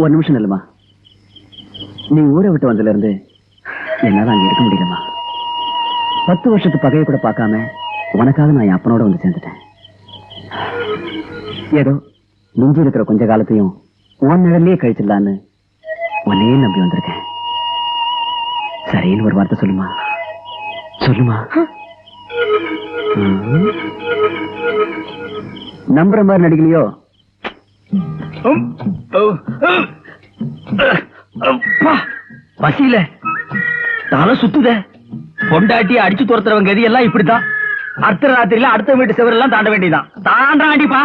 ஒரு நிமிஷம் இல்லம்மா நீ ஊரை விட்டு வந்ததுல இருந்து என்னால அங்க இருக்க முடியலம்மா. பத்து வருஷத்து பகையை கூட பார்க்காம உனக்காக நான் என் அப்பனோட வந்து சேர்ந்துட்டேன். ஏதோ மிஞ்சி இருக்கிற கொஞ்ச காலத்தையும் உன் நிழல்லையே கழிச்சிடலான்னு உன்னையே நம்பி வந்திருக்கேன். சரின்னு ஒரு வார்த்தை சொல்லுமா. சொல்லுமா. நம்புற மாதிரி நடிக்கலையோ? பசியில தலை சுத்துத. பொண்டாட்டி அடிச்சு துரத்துறவங்க எதையெல்லாம் எல்லாம் இப்படித்தான். அர்த்த ராத்திரியில அடுத்த வீட்டு செவரெல்லாம் தாண்ட வேண்டியதான் தாண்டாண்டிப்பா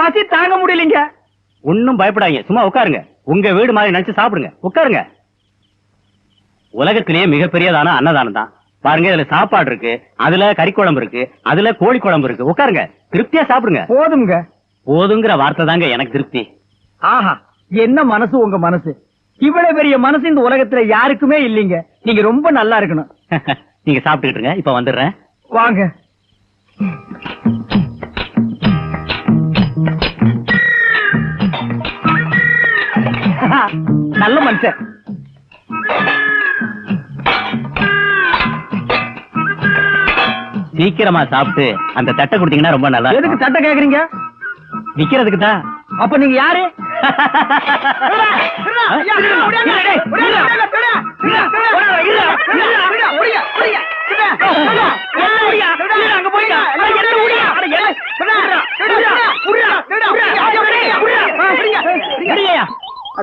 பசி தாங்க முடியலைங்க. ஒன்னும் பயப்படாதீங்க. சும்மா உட்காருங்க. உங்க வீடு மாதிரி நினைச்சு சாப்பிடுங்க. உட்காருங்க. உலகத்திலேயே மிகப்பெரியதான அன்னதானம் தான். பாருங்க இதுல சாப்பாடு இருக்கு அதுல கறி குழம்பு இருக்கு அதுல கோழி குழம்பு இருக்கு. உட்காருங்க. திருப்தியா சாப்பிடுங்க. போதுங்க போதுங்கிற வார்த்தை தாங்க எனக்கு திருப்தி. ஆஹா என்ன மனசு உங்க மனசு? இவ்வளவு பெரிய மனசு இந்த உலகத்துல யாருக்குமே இல்லைங்க. நீங்க ரொம்ப நல்லா இருக்கணும். நீங்க சாப்பிட்டுக்கிட்டு இருங்க. இப்ப வந்துடுறேன். வாங்க. நல்ல மனுஷன் சீக்கிரமா சாப்பிட்டு அந்த தட்டை கொடுத்தீங்கன்னா ரொம்ப நல்லா எதுக்கு. சட்டை கேக்குறீங்க விக்கிறதுக்கு தான் அப்ப நீங்க யாரு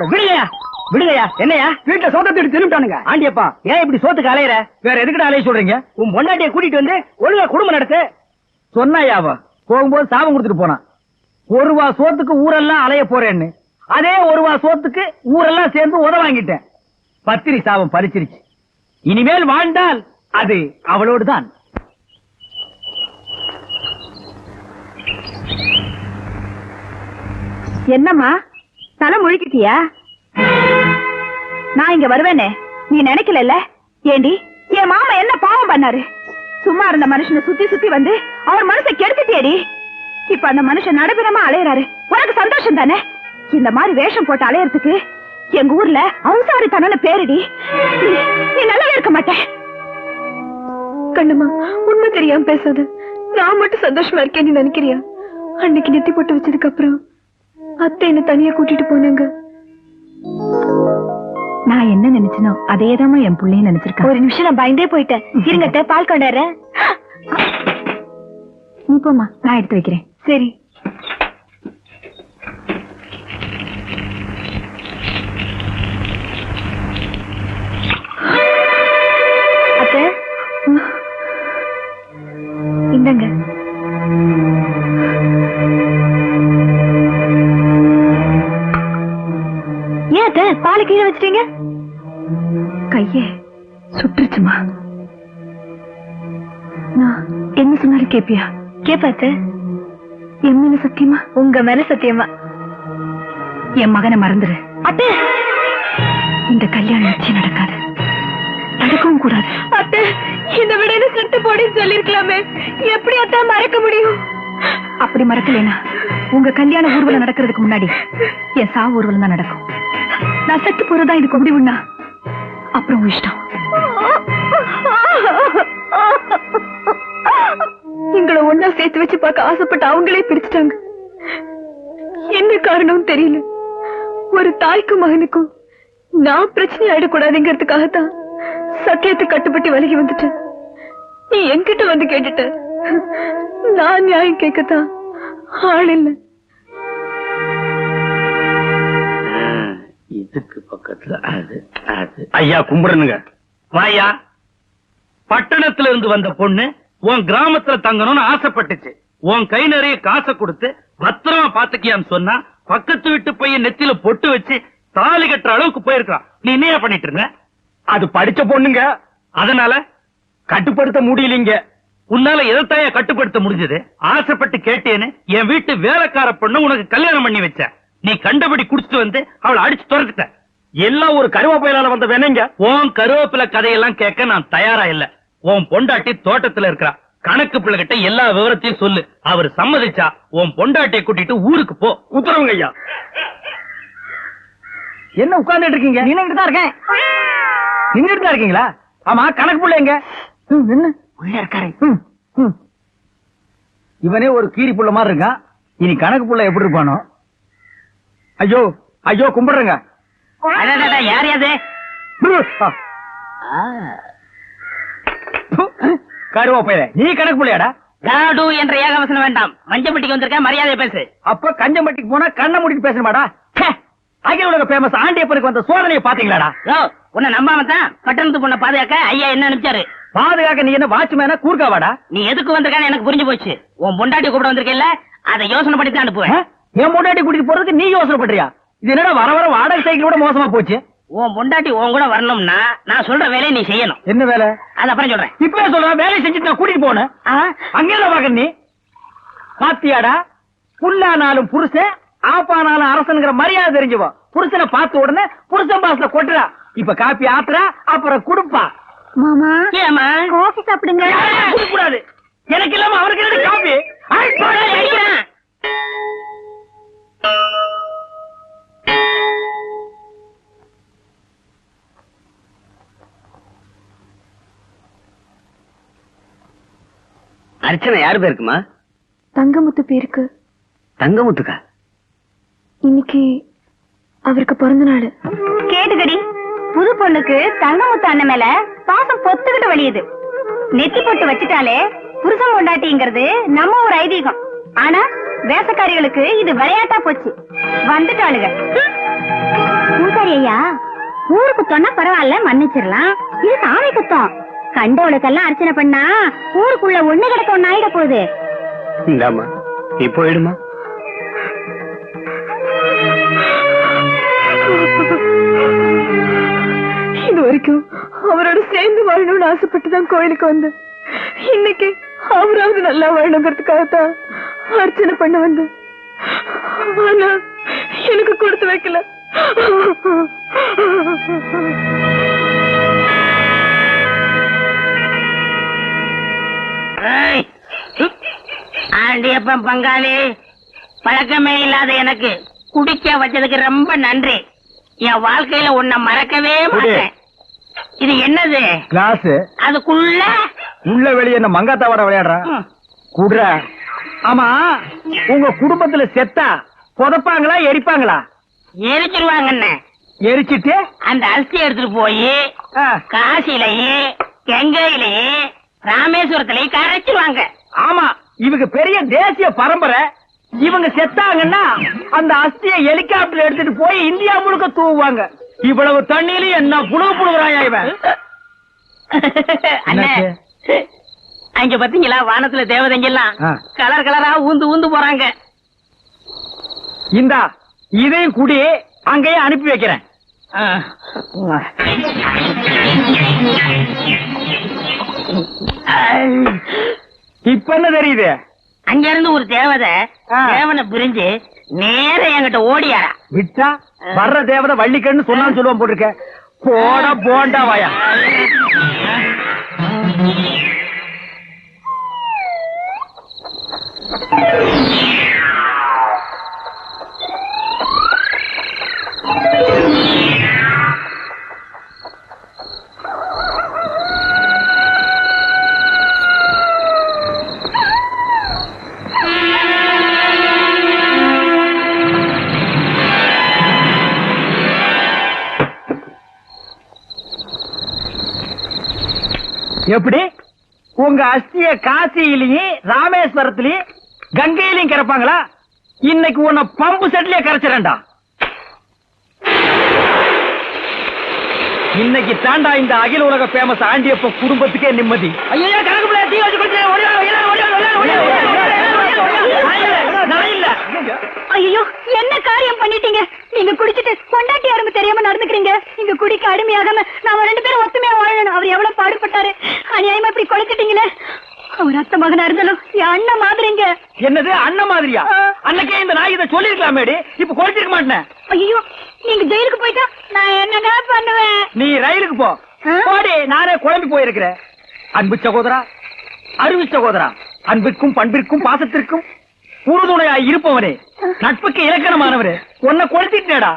விடுங்கயா என்னையா வீட்டுல சோதத்தை திரும்பிட்டானுங்க. ஆண்டியப்பா ஏன் இப்படி சோத்துக்கு அலையிற? வேற எதுக்குடா அலைய சொல்றீங்க? உன் பொண்டாட்டிய கூட்டிட்டு வந்து ஒழுங்கா குடும்பம் நடத்து. சொன்னாயாவ போகும்போது சாபம் கொடுத்துட்டு போனான். ஒரு வா சோத்துக்கு ஊரெல்லாம் அலைய போறேன்னு. அதே ஒரு வா சோத்துக்கு ஊரெல்லாம் சேர்ந்து உத வாங்கிட்டேன். பத்திரி சாபம் பறிச்சிருச்சு. இனிமேல் வாழ்ந்தால் அது அவளோடு தான் என்னம்மா? தலை முழுக்கிட்டியா? நான் இங்க வருவேனே. நீ நினைக்கல ஏண்டி என் மாமா என்ன பாவம் பண்ணாரு? சும்மா இருந்த மனுஷனை சுத்தி சுத்தி வந்து அவர் மனசை கெடுத்துட்டியேடி. இப்ப அந்த மனுஷன் நடுபிரமா அலையறாரு. உனக்கு சந்தோஷம் தானே? இந்த மாதிரி வேஷம் போட்டு அலையறதுக்கு எங்க ஊர்ல அவசாரி தனன்னு பேருடி. நீ- நீ நல்லாவே இருக்க மாட்டேன். கண்ணுமா உண்மை தெரியாம பேசாத. நான் மட்டும் சந்தோஷமா இருக்கேன்னு நீ நினைக்கிறியா? அன்னைக்கு நெத்தி போட்டு வச்சதுக்கு அப்புறம் அத்தை என்ன தனியா கூட்டிட்டு போனாங்க. நான் என்ன நினைச்சனோ அதேதான் என் புள்ளையும் நினைச்சிருக்கேன் ஒரு நிமிஷம் நான் பயந்தே போயிட்டேன். இருங்கட்ட பால் கொண்டாடுறேன். நீ போமா நான் எடுத்து வைக்கிறேன். சரி. அத்தை வச்சிட்டீங்க? கையே சுட்டுருச்சுமா. நான் என்ன சொன்னாலும் கேப்பியா? கேப்பாத்த என் மேல சத்தியமா? உங்க மேல சத்தியமா? என் மகனை மறந்துரு. அத்தை! இந்த கல்யாணம் நிச்சயம் நடக்காது. நடக்கவும் கூடாது. அத்தை இந்த விட என்ன செத்து போடின்னு சொல்லிருக்கலாமே. எப்படி அத்தை மறக்க முடியும்? அப்படி மறக்கலைனா உங்க கல்யாண ஊர்வலம் நடக்கிறதுக்கு முன்னாடி என் சாவு ஊர்வலம் தான் நடக்கும். நான் செத்து போறதா இதுக்கு முடிவுன்னா அப்புறம் இஷ்டம். எங்களை ஒன்னா சேர்த்து வச்சு பார்க்க ஆசைப்பட்டு அவங்களே பிரிச்சுட்டாங்க. என்ன காரணம் தெரியல. ஒரு தாய்க்கும் மகனுக்கும் நான் பிரச்சனை ஆயிடக்கூடாதுங்கிறதுக்காகத்தான் சத்தியத்தை கட்டுப்பட்டு விலகி வந்துட்டேன். நீ என்கிட்ட வந்து கேட்டுட்ட. நான் நியாயம் கேட்கத்தான் ஆள் இல்லை. இதுக்கு பக்கத்துல அது அது. ஐயா கும்பிடணுங்க. வாயா? பட்டணத்துல இருந்து வந்த பொண்ணு உன் கிராமத்துல தங்கணும்னு ஆசைப்பட்டுச்சு. உன் கை நிறைய காசை கொடுத்து பத்திரமா பாத்துக்கியான்னு சொன்னா பக்கத்து வீட்டு பையன் நெத்தியில பொட்டு வச்சு தாலி கட்டுற அளவுக்கு போயிருக்கான் நீ என்னையா பண்ணிட்டு இருந்த? அது படிச்ச பொண்ணுங்க. அதனால? கட்டுப்படுத்த முடியலீங்க. உன்னால எதைத்தாய கட்டுப்படுத்த முடிஞ்சது? ஆசைப்பட்டு கேட்டேன்னு என் வீட்டு வேலைக்கார பொண்ணு உனக்கு கல்யாணம் பண்ணி வச்ச நீ கண்டபடி குடிச்சிட்டு வந்து அவளை அடிச்சு துரத்துட்ட. எல்லாம் ஒரு கருவாப்பையிலால வந்த வேணைங்க உன் கருவேப்பிலை கதையெல்லாம் கேட்க நான் தயாரா இல்ல. உன் பொண்டாட்டி தோட்டத்துல இருக்கா கணக்கு பிள்ளை கிட்ட எல்லா விவரத்தையும் சொல்லு. அவர் சம்மதிச்சா உன் பொண்டாட்டியை கூட்டிட்டு ஊருக்கு போ. உத்தரவுங்க ஐயா. என்ன உட்கார்ந்துட்டு இருக்கீங்க? நின்னுட்டு தான் இருக்கேன். நின்னுட்டு தான் இருக்கீங்களா? ஆமா கணக்கு புள்ள எங்க? ம், என்ன உள்ள இருக்காரு. இவனே ஒரு கீரி புள்ள மாதிரி இருக்கான். இனி கணக்கு புள்ள எப்படி இருப்பானோ? ஐயோ ஐயோ கும்பிடுறேங்க. யார் யாது கருவாப்பையில நீ கணக்கு புள்ளையாடா. என்ற ஏகவசனம் வேண்டாம். மஞ்சப்பட்டிக்கு வந்திருக்க மரியாதை பேசு. அப்ப கஞ்சம்பட்டிக்கு போனா கண்ணை மூடிட்டு பேசணுமாடா? அகில உலக ஃபேமஸ் ஆண்டியப்பனுக்கு வந்த சோதனையை பாத்தீங்களாடா? உன்னை நம்பாம தான் பட்டணத்து பொண்ணை பாதுகாக்க ஐயா என்ன அனுப்பிச்சாரு பாதுகாக்க நீ என்ன வாட்ச்மேனா கூர்க்காவாடா நீ எதுக்கு வந்திருக்கான்னு எனக்கு புரிஞ்சு போச்சு. உன் பொண்டாட்டி கூப்பிட வந்திருக்கேல்ல அதை யோசனை பண்ணி தான்? அனுப்புவேன் என் முன்னாடி கூட்டிட்டு போறதுக்கு நீ யோசனை பண்றியா? இது என்னடா வர வர வாடகை சைக்கிள் கூட மோசமா போச்சு? உன் பொண்டாட்டி உன் கூட வரணும்னா நான் சொல்ற வேலையை நீ செய்யணும். என்ன வேலை? அது அப்புறம் சொல்றேன். இப்பவே சொல்ற வேலையை செஞ்சுட்டு நான் கூட்டிட்டு போனேன்? அங்கேதான் பாக்குற நீ? பாத்தியாடா புல்லானாலும் புருஷன் ஆப்பானாலும் அரசனுங்கிற மரியாதை தெரிஞ்சுவோ புருஷனை பார்த்த உடனே புருஷன் பாசல கொட்டுறா. இப்ப காப்பி ஆத்துறா அப்புறம் குடுப்பா. மாமா ஏம்மா? காஃபி சாப்பிடுங்க. கூடாது. எனக்கு இல்லாம அவருக்கு என்ன அர்ச்சனை யாரு பேருக்குமா? தங்கமுத்து பேருக்கு. தங்கமுத்துக்கா? இன்னைக்கு அவருக்கு பிறந்த நாள். கேட்டுக்கடி. புது பொண்ணுக்கு தங்கமுத்து அண்ணன் மேல பாசம் பொத்துக்கிட்டு வழியுது. நெத்தி பொட்டு வச்சுட்டாலே புருஷன் கொண்டாட்டிங்கிறது நம்ம ஒரு ஐதீகம். ஆனா வேசக்காரிகளுக்கு இது விளையாட்டா போச்சு. வந்துட்டாளுங்க பூசாரி ஐயா. ஊரு குத்தம்னா பரவாயில்ல மன்னிச்சிடலாம். இது சாமி குத்தம். கண்டவளுக்கெல்லாம் அர்ச்சனை பண்ணா ஊருக்குள்ள ஒண்ணு கிடக்க ஒண்ணு ஆயிட போகுது. இந்தாமா நீ போயிடுமா இது வரைக்கும் அவரோட சேர்ந்து வாழணும்னு ஆசைப்பட்டு தான் கோயிலுக்கு வந்தேன். இன்னைக்கு அவராவது நல்லா வாழணுங்கிறதுக்காகத்தான் அர்ச்சனை பண்ண வந்தேன் ஆனா எனக்கு கொடுத்து வைக்கல. ஆண்டியப்பன் பங்காளி பழக்கமே இல்லாத எனக்கு குடிக்க வச்சதுக்கு ரொம்ப நன்றி. என் வாழ்க்கையில உன்னை மறக்கவே மாட்டேன். இது என்னது? கிளாஸ். அதுக்குள்ள? உள்ள வெளியே என்ன மங்காத்தாவோட விளையாடுறா? ம், குடுற. ஆமா உங்க குடும்பத்துல செத்தா புதைப்பாங்களா எரிப்பாங்களா? எரிச்சிருவாங்கண்ணே. எரிச்சிட்டு? அந்த அரிசி எடுத்துட்டு போய் காசிலேயே கங்கையிலேயே ராமேஸ்வரத்திலேயே கரைச்சிருவாங்க. ஆமா இவங்க பெரிய தேசிய பரம்பரை. இவங்க செத்தாங்கன்னா அந்த அஸ்திய ஹெலிகாப்டர் எடுத்துட்டு போய் இந்தியா முழுக்க தூவுவாங்க. இவ்வளவு தண்ணியிலும் என்ன புழுகு புழுகுறாயா இவன்? அண்ணே அங்க பாத்தீங்களா வானத்துல தேவதைங்க எல்லாம். கலர் கலரா ஊந்து ஊந்து போறாங்க. இந்தா இதையும் குடி அங்கேயே அனுப்பி வைக்கிறேன். இப்ப என்ன தெரியுது? அங்க இருந்து ஒரு தேவதை. தேவனை பிரிஞ்சு நேர என்கிட்ட ஓடியாரா. விட்டா வர்ற தேவதை வள்ளிக்கண்ணு சொன்னான்னு சொல்லுவான் போட்டிருக்க. போட போண்டா வாயா. எப்படி? உங்க அஸ்திய காசியிலையும் ராமேஸ்வரத்திலையும் கங்கையிலையும் கிடப்பாங்களா இன்னைக்கு உன்னை பம்பு செட்லயே கரைச்சிடண்டா இன்னைக்கு தாண்டா இந்த அகில உலக பேமஸ் ஆண்டியப்ப குடும்பத்துக்கே நிம்மதி ஐயா கணக்கு ஐயோ என்ன காரியம் பண்ணிட்டீங்க நீங்க குடிச்சிட்டு கொண்டாட்டி யாருமே தெரியாம நடந்துக்கிறீங்க நீங்க குடிக்க அடிமையாகாம நாம ரெண்டு பேரும் ஒத்துமையா வாழணும் அவர் எவ்வளவு பாடுபட்டாரு அநியாயமா இப்படி கொளுத்துட்டீங்களே அவர் அத்த மகனா இருந்தாலும் என் அண்ணன் மாதிரிங்க என்னது அண்ணன் மாதிரியா. அன்னைக்கே இந்த நாய் இதை சொல்லிருக்கலாமேடி இப்ப குறைச்சிருக்க மாட்டேன். ஐயோ நீங்க ஜெயிலுக்கு போயிட்டா நான் என்னங்க பண்ணுவேன்? நீ ரயிலுக்கு போ? போடி நானே குழம்பி போயிருக்கிறேன். அன்பு சகோதரா அருவி சகோதரா அன்பிற்கும் பண்பிற்கும் பாசத்திற்கும் உறுதுணையாய் இருப்பவனே. நட்புக்கு இலக்கணமானவரே. உன்னை கொளுத்திட்டேடா.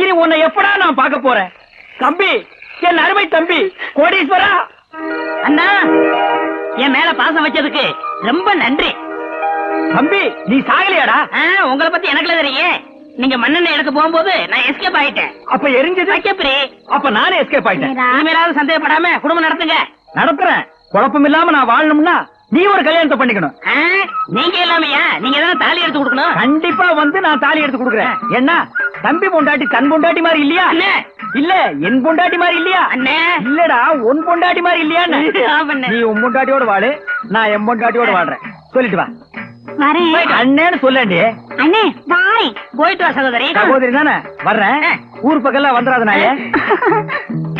இனி உன்னை எப்படா நான் பார்க்க போறேன்? தம்பி என் அருமை தம்பி கோடீஸ்வரா. அண்ணா என் மேல பாசம் வச்சதுக்கு ரொம்ப நன்றி. தம்பி நீ சாகலையாடா? உங்களை பத்தி எனக்குல தெரியும் நீங்க மண்ணெண்ணெய் எடுக்க போகும்போது நான் எஸ்கேப் ஆயிட்டேன். அப்ப எரிஞ்சது? வைக்கப்பரி அப்ப நானே எஸ்கேப் ஆயிட்டேன். இனிமேலாவது சந்தேகப்படாம குடும்பம் நடத்துங்க. நடத்துறேன். குழப்பம் இல்லாம நான் வாழணும்னா நீ ஒரு கல்யாணத்தை பண்ணிக்கணும். நீங்க இல்லாமையா? நீங்க தானே தாலி எடுத்து கொடுக்கணும். கண்டிப்பா வந்து நான் தாலி எடுத்து கொடுக்குறேன். என்ன? தம்பி பொண்டாட்டி தன் பொண்டாட்டி மாதிரி இல்லையா. இல்ல என் பொண்டாட்டி மாதிரி இல்லையா? அண்ணே. இல்லடா உன் பொண்டாட்டி மாதிரி இல்லையா. நீ உன் பொண்டாட்டியோட வாழு. நான் என் பொண்டாட்டியோட வாழ்றேன். சொல்லிட்டு வா. வரேன். அண்ணேன்னு சொல்லேண்டி அண்ணே பாய். போயிட்டு வா சகோதரி. சகோதரி தானே? வர்றேன். ஊர் பக்கம்லாம் வந்துடாத நாயே.